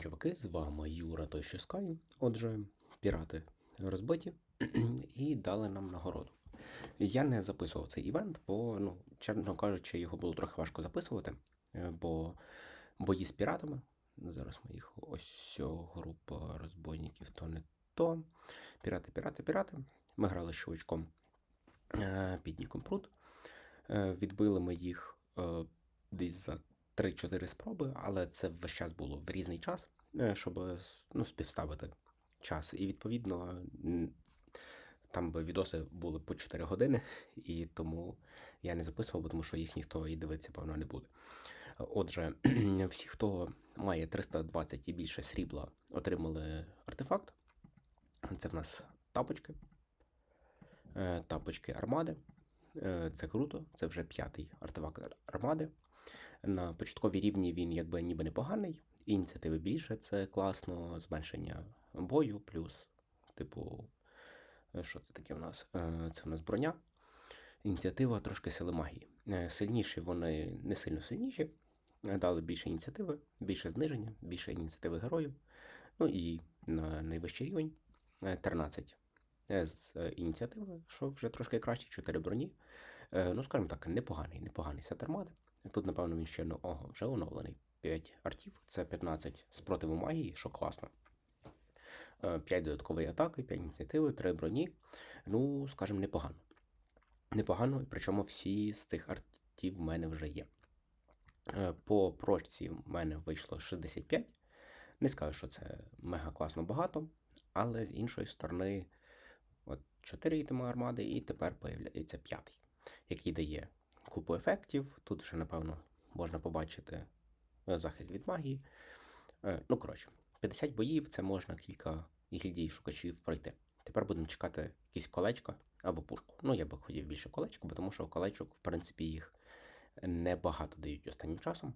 Чуваки, з вами Юра той що Скай. Отже, пірати розбиті і дали нам нагороду. Я не записував цей івент, бо, ну, чесно кажучи, його було трохи важко записувати, е, бо бої з піратами. Зараз ми їх ось група розбойників, то не то. Пірати, пірати, пірати. Ми грали з чувачком е, під Ніком Прут. Е, Відбили ми їх десь за 3-4 спроби, але це весь час було в різний час, е, щоб ну, співставити час. І відповідно там би відоси були по 4 години, і тому я не записував, тому що їх ніхто і дивитися, певно, не буде. Отже, всі, хто має 320 і більше срібла, отримали артефакт. Це в нас тапочки. Е, Тапочки армади. Е, Це круто, це вже п'ятий артефакт армади. На початковій рівні він якби ніби непоганий. Ініціативи більше, це класно, зменшення бою, плюс, типу, е, що це таке в нас? Е, Це в нас броня. Ініціатива трошки сили магії. Е, Сильніші вони не сильно сильніші. Дали більше ініціативи, більше зниження, більше ініціативи героїв. Ну і на найвищий рівень е, 13 е, з ініціативи, що вже трошки краще, 4 броні. Ну, скажімо так, непоганий, непоганий сет армади. Тут, напевно, він ще ну, ого, вже оновлений. 5 артів, це 15 спротиву магії, що класно. 5 додаткової атаки, 5 ініціативи, 3 броні. Ну, скажімо, непогано. Непогано, причому всі з цих артів в мене вже є. Е, По прочці в мене вийшло 65. Не скажу, що це мега класно багато, але з іншої сторони, от 4 ітеми армади, і тепер появляється п'ятий, який дає купу ефектів. Тут вже, напевно, можна побачити е, захист від магії. Е, Ну, коротше, 50 боїв це можна кілька гільдій шукачів пройти. Тепер будемо чекати якісь колечка або пушку. Ну, я би хотів більше колечок, бо тому що колечок, в принципі, їх небагато дають останнім часом.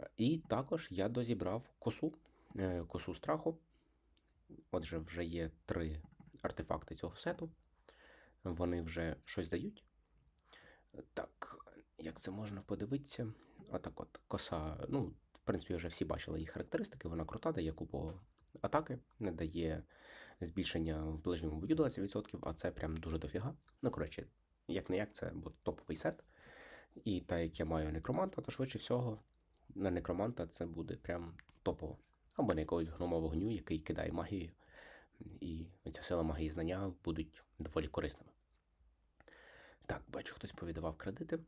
Е, І також я дозібрав косу, косу страху. Отже, вже є три артефакти цього сету. Вони вже щось дають. Так, як це можна подивитися? Отак от коса. Ну, в принципі, вже всі бачили її характеристики. Вона крута, дає купу атаки, не дає збільшення в ближньому бою 20%, а це прям дуже дофіга. Ну, коротше, як не як, це бо топовий сет. І так як я маю некроманта, то швидше всього на некроманта це буде прям топово. Або на якогось гномового гню, який кидає магію. І ця сила магії знання будуть доволі корисними. Так, бачу, хтось повідавав кредити.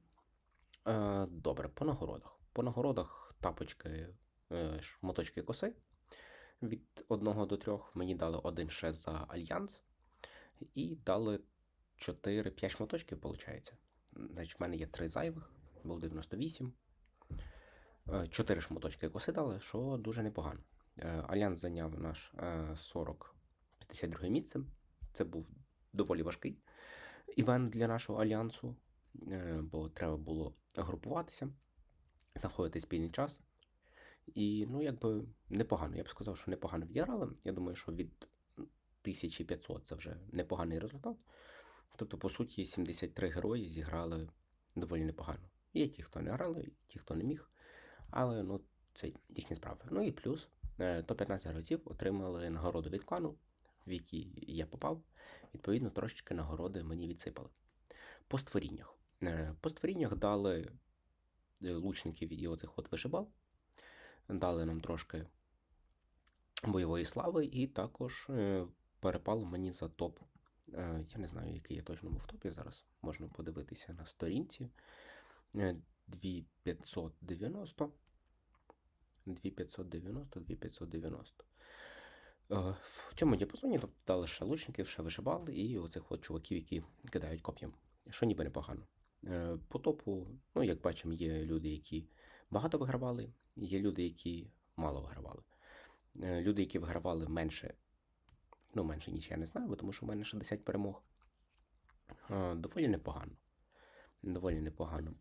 Е, добре, по нагородах. По нагородах тапочки, е, моточки коси від 1 до 3. Мені дали один ще за альянс. І дали 4-5 шматочків, виходить. Значить, в мене є 3 зайвих, було 98. 4 шматочки коси дали, що дуже непогано. Е, Альянс зайняв наш е, 40 52 місце. Це був доволі важкий івент для нашого альянсу, е, бо треба було групуватися, знаходити спільний час. І, ну, якби непогано. Я б сказав, що непогано відіграли. Я думаю, що від 1500 це вже непоганий результат. Тобто, по суті, 73 герої зіграли доволі непогано. Є ті, хто не грали, і ті, хто не міг. Але ну, це їхні справи. Ну і плюс е, топ-15 разів отримали нагороду від клану, в який я попав. Відповідно, трошечки нагороди мені відсипали. По створіннях. Е, По створіннях дали е, лучників і оцих от вишибал. Дали нам трошки бойової слави, і також е, перепало мені за топ. Я не знаю, який я точно був в топі зараз. Можна подивитися на сторінці. Е, 2590. 2590, 2590. Е, В цьому діапазоні тобто, дали ще лучників, ще вишибали, і оцих от чуваків, які кидають коп'ям. Що ніби непогано. Е, По топу, ну, як бачимо, є люди, які багато вигравали, є люди, які мало вигравали. Е, Люди, які вигравали менше, ну, менше ніж я не знаю, тому що в мене 60 перемог. Доволі непогано. Доволі непогано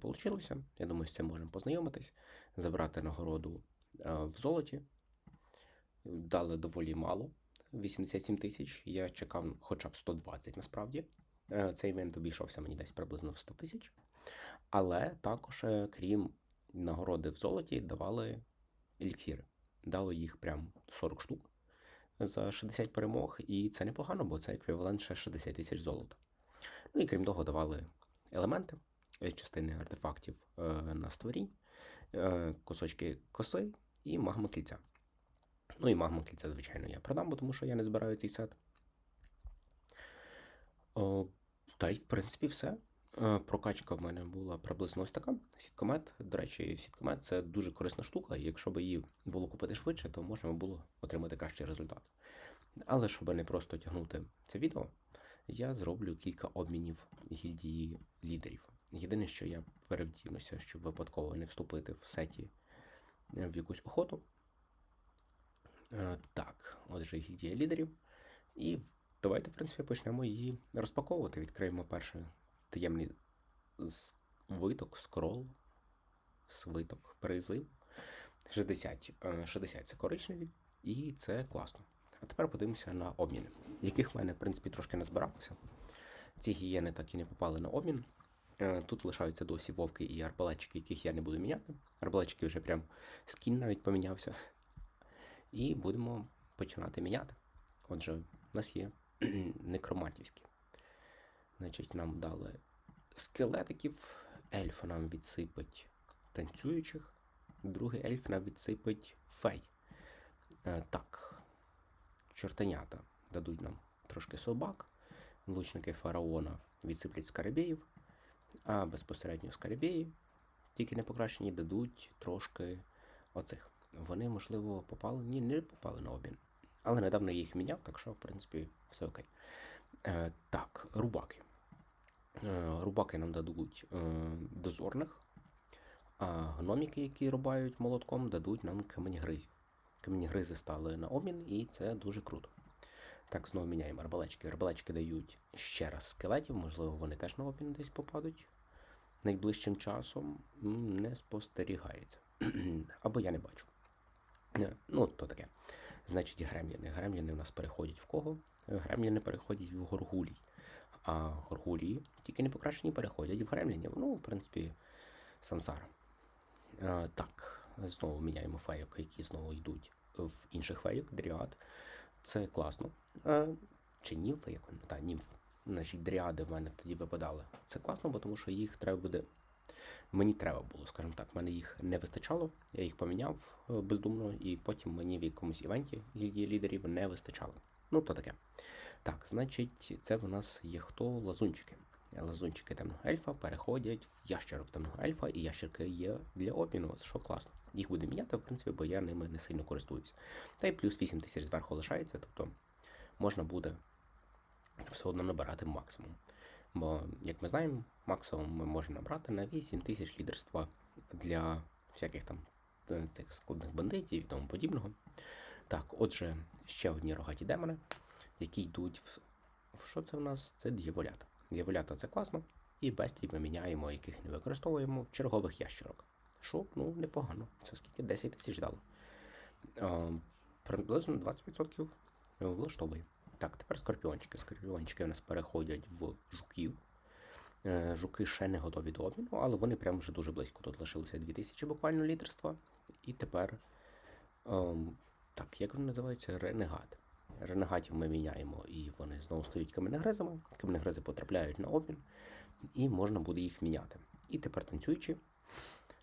получилося. Я думаю, з цим можемо познайомитись, забрати нагороду в золоті. Дали доволі мало 87 тисяч. Я чекав хоча б 120 насправді. Е, Цей івент обійшовся мені десь приблизно в 100 тисяч. Але також, е, крім нагороди в золоті, давали еліксіри. Дало їх прям 40 штук за 60 перемог, і це непогано, бо це еквівалент ще 60 тисяч золота. Ну і крім того, давали елементи, е, частини артефактів на створінь, кусочки коси і магма кільця. Ну і магма кільця, звичайно, я продам, бо тому що я не збираю цей сет. О, та й, в принципі, все. Е, Прокачка в мене була приблизно ось така. Сіткомет, до речі, сіткомет це дуже корисна штука, і якщо б її було купити швидше, то можна було отримати кращий результат. Але щоб не просто тягнути це відео, я зроблю кілька обмінів гільдії лідерів. Єдине, що я перевдінуся, щоб випадково не вступити в сеті е, в якусь охоту. Е, Так, отже, гільдія лідерів. І давайте, в принципі, почнемо її розпаковувати. Відкриємо перший таємний з- виток, скрол, свиток, призив. 60, е, 60 це коричневі, і це класно. А тепер подивимося на обміни, яких в мене, в принципі, трошки не збиралося. Ці гієни так і не попали на обмін. Е, Тут лишаються досі вовки і арбалетчики, яких я не буду міняти. Арбалетчики вже прям скін навіть помінявся. І будемо починати міняти. Отже, у нас є некроматівські. Значить, нам дали скелетиків, ельф нам відсипить танцюючих, другий ельф нам відсипить фей. Е, так, чортенята дадуть нам трошки собак, лучники фараона відсиплять скарабеїв, а безпосередньо скарабеї, тільки не покращені, дадуть трошки оцих. Вони, можливо, попали. Ні, не попали на обмін. Але недавно я їх міняв, так що, в принципі, все окей. Е, так, рубаки. Е, рубаки нам дадуть е, дозорних, а гноміки, які рубають молотком, дадуть нам каменьгризів. Каменьгризи стали на обмін, і це дуже круто. Так, знову міняємо арбалечки. Арбалечки дають ще раз скелетів, можливо, вони теж на обмін десь попадуть. Найближчим часом не спостерігається. Або я не бачу. Е, Ну, то таке. Значить, гремліни. Гремліни в нас переходять в кого? Е, Гремліни переходять в горгулій. А горгулії, тільки не покращені, переходять в гремлінів. Ну, в принципі, сансара. Е, так, знову міняємо фейок, які знову йдуть в інших фейок, дріад. Це класно. Е, чи німфи, як? Так, німфи. Значить, дріади в мене тоді випадали. Це класно, бо тому що їх треба буде. Мені треба було, скажімо так, мене їх не вистачало, я їх поміняв е, бездумно, і потім мені в якомусь івенті гільдії лідерів не вистачало. Ну, то таке. Так, значить, це в нас є хто лазунчики. Лазунчики темного ельфа переходять в ящерок темного ельфа, і ящерки є для обміну, що класно. Їх буде міняти, в принципі, бо я ними не сильно користуюся. Та й плюс 8 тисяч зверху лишається, тобто можна буде все одно набирати максимум. Бо, як ми знаємо, максимум ми можемо набрати на 8 тисяч лідерства для всяких там е, цих складних бандитів і тому подібного. Так, отже, ще одні рогаті демони, які йдуть в. в що це в нас? Це д'яволята. Д'яволята це класно, і бестій ми міняємо, яких не використовуємо в чергових ящерок. Що, ну, непогано. Це скільки 10 тисяч дало. Приблизно 20% влаштовує. Так, тепер скорпіончики. Скорпіончики у нас переходять в жуків. Е, Жуки ще не готові до обміну, але вони прямо вже дуже близько. Тут лишилося 2000 буквально лідерства. І тепер, ем, так, як вони називаються? Ренегат. Ренегатів ми міняємо, і вони знову стають каменегризами. Каменегризи потрапляють на обмін, і можна буде їх міняти. І тепер танцюючі.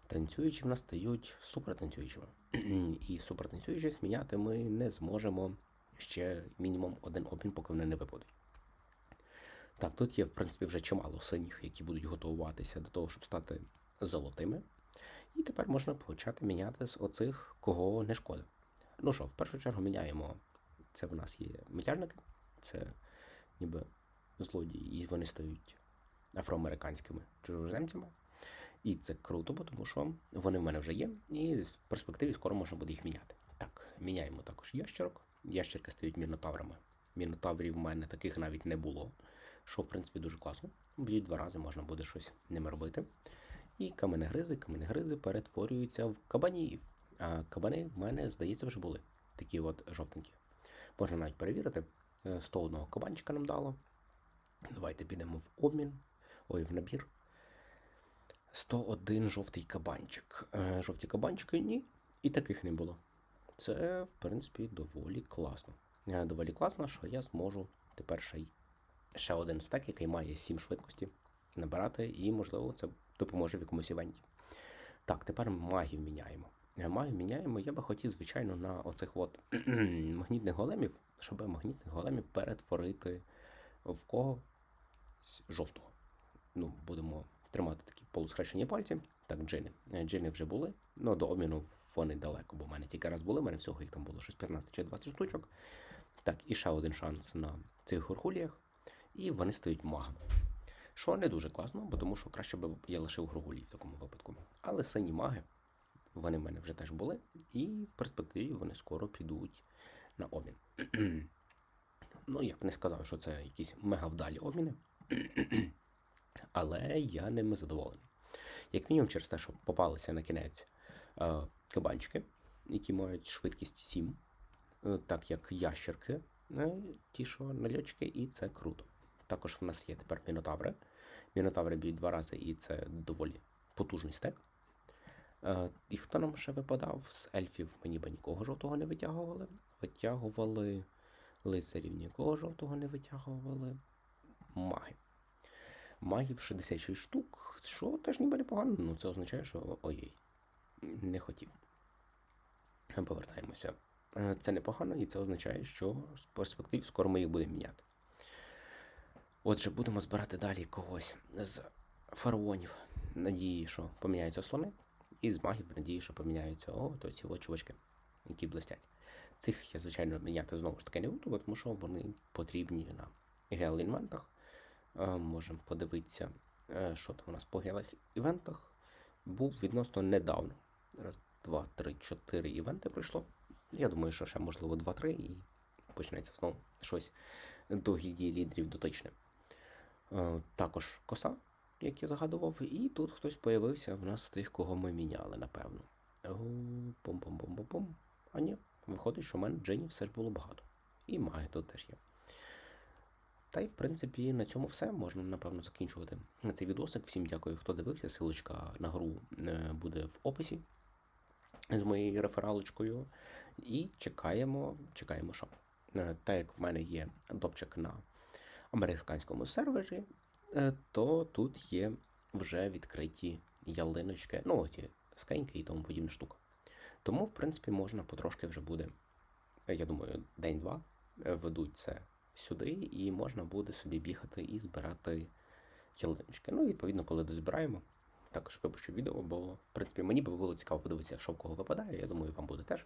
Танцюючі в нас стають супертанцюючими. І супертанцюючих міняти ми не зможемо ще мінімум один обмін, поки вони не випадуть. Так, тут є, в принципі, вже чимало синіх, які будуть готуватися до того, щоб стати золотими. І тепер можна почати міняти з оцих, кого не шкода. Ну що, в першу чергу міняємо. Це в нас є митяжники, це ніби злодії, і вони стають афроамериканськими чужоземцями. І це круто, бо тому що вони в мене вже є, і в перспективі скоро можна буде їх міняти. Так, міняємо також ящерок. Ящерки стають мінотаврами. Мінотаврів в мене таких навіть не було, що в принципі дуже класно. Б'ють два рази, можна буде щось ними робити. І каменегризи, каменегризи перетворюються в кабанів. А кабани в мене, здається, вже були такі от жовтенькі. Можна навіть перевірити. Е, 101 кабанчика нам дало. Давайте підемо в обмін. Ой, в набір. 101 жовтий кабанчик. Е, Жовті кабанчики ні. І таких не було. Це, в принципі, доволі класно. Е, Доволі класно, що я зможу тепер ще, й- ще один стек, який має 7 швидкості, набирати, і, можливо, це допоможе в якомусь івенті. Так, тепер магів міняємо. Е, Магів міняємо. Я би хотів, звичайно, на оцих от магнітних големів, щоб магнітних големів перетворити в кого? Жовтого. Ну, будемо тримати такі полусхрещені пальці. Так, джини. Е, Джини вже були, але до обміну вони далеко, бо в мене тільки раз були, в мене всього їх там було щось 15 чи 20 штучок. Так, і ще один шанс на цих гургуліях. І вони стають магами. Що не дуже класно, бо тому що краще би я лишив гургулій в такому випадку. Але сині маги, вони в мене вже теж були, і в перспективі вони скоро підуть на обмін. ну, я б не сказав, що це якісь мега вдалі обміни. Але я ними задоволений. Як мінімум через те, що попалися на кінець е, кабанчики, які мають швидкість 7, е, так як ящерки, е, ті, що нальотчики, і це круто. Також в нас є тепер мінотаври. Мінотаври б'ють два рази, і це доволі потужний стек. Е, і хто нам ще випадав з ельфів? Мені би нікого жовтого не витягували. Витягували лицарів, нікого жовтого не витягували. Маги. Магів 66 штук, що теж ніби непогано. Ну, це означає, що ой, не хотів. Повертаємося. Е, Це непогано, і це означає, що з перспектив скоро ми їх будемо міняти. Отже, будемо збирати далі когось з фараонів. Надії, що поміняються слони, і з магів надії, що поміняються о, то ці от чувачки, які блистять. Цих я, звичайно, міняти знову ж таки не буду, тому що вони потрібні на геал-інвентах. Е, Можемо подивитися, е, що там у нас по геал-івентах. Був відносно недавно. Раз, два, три, чотири івенти пройшло. Я думаю, що ще можливо два-три і почнеться знову щось до гільдії лідерів дотичне. Е, Також коса, як я загадував, і тут хтось появився в нас з тих, кого ми міняли, напевно. Пом-пом-пом-пом-пом. А ні, виходить, що в мене джинів все ж було багато. І маги тут теж є. Та й, в принципі, на цьому все. Можна, напевно, закінчувати цей відосик. Всім дякую, хто дивився. Силочка на гру е, буде в описі з моєю рефералочкою. І чекаємо, чекаємо що. Е, Так як в мене є допчик на американському сервері, е, то тут є вже відкриті ялиночки, ну, оці скриньки і тому подібна штука. Тому, в принципі, можна потрошки вже буде, е, я думаю, день-два ведуть це сюди, і можна буде собі бігати і збирати ялиночки. Ну, відповідно, коли дозбираємо, також випущу відео, бо, в принципі, мені би було цікаво подивитися, що в кого випадає. Я думаю, вам буде теж.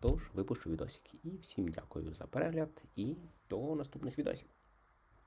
Тож випущу відосик. І всім дякую за перегляд і до наступних відосів.